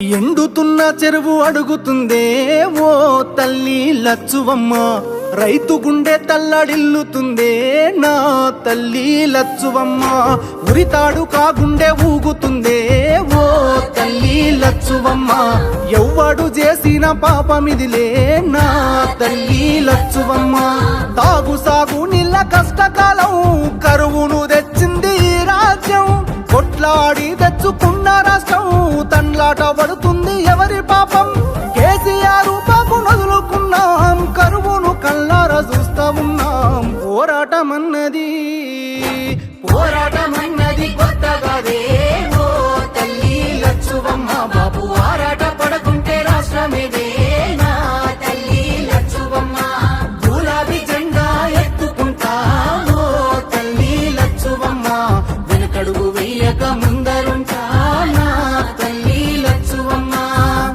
ఎండుతున్న చెరువు అడుగుతుందే ఓ తల్లి లచ్చువమ్మ. రైతు గుండె తల్లడిల్లుతుందే నా తల్లి లచ్చువమ్మ. ఉరితాడు కాగుండె ఊగుతుందే ఓ తల్లి లచ్చువమ్మ. ఎవ్వడు చేసిన పాపమిదిలే నా తల్లి లచ్చువమ్మ. తాగు సాగు నీళ్ళ కష్టకాలం కరువును తెచ్చింది రాజ్యం. కొట్లాడి తెచ్చుకున్న రాష్ట్రం పడుతుంది ఎవరి పాపం. కేసీఆర్ పాపం వదులుకున్నాం. కరువును కళ్ళారా చూస్తా ఉన్నాం. పోరాటం అన్నది పోరాటం అన్నది ఓ తల్లి లచ్చువమ్మ బాబు.